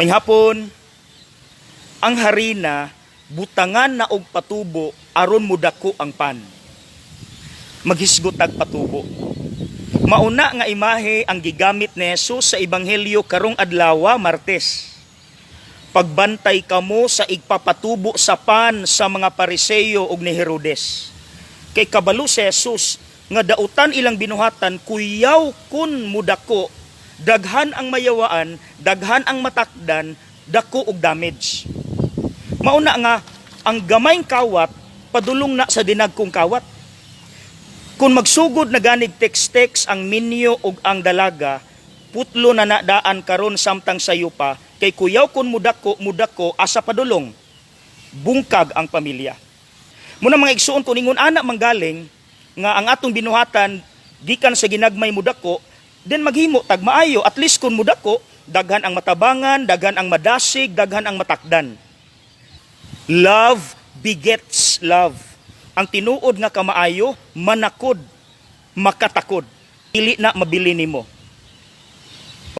May hapon, ang harina butangan na og patubo aron mudako ang pan. Maghisgot tag patubo. Mauna nga imahe ang gigamit ni Jesus sa ebanghelyo karong adlaw Martes. Pagbantay kamo sa igpapatubo sa pan sa mga pariseyo ug ni Herodes. Kay kabalo si Jesus nga dautan ilang binuhatan kuyaw kun mudako daghan ang mayawaan, daghan ang matakdan, dako og damage. Mauna nga ang gamayng kawat padulong na sa dinagkong kawat. Kung magsugod na ganig text-text ang minyo ug ang dalaga, putlo na nadaan karon samtang sayo pa, kay kuyaw kun mudako mudako asa padulong. Bungkag ang pamilya. Muna mga igsuon ko ningon anak manggaling nga ang atong binuhatan gikan sa ginagmay mudako, then maghimo tag maayo at least kun mudako daghan ang matabangan, daghan ang madasig, daghan ang matakdan. Love begets love. Ang tinuod nga kamaayo, manakod, makatakod. Dili na mabili nimo.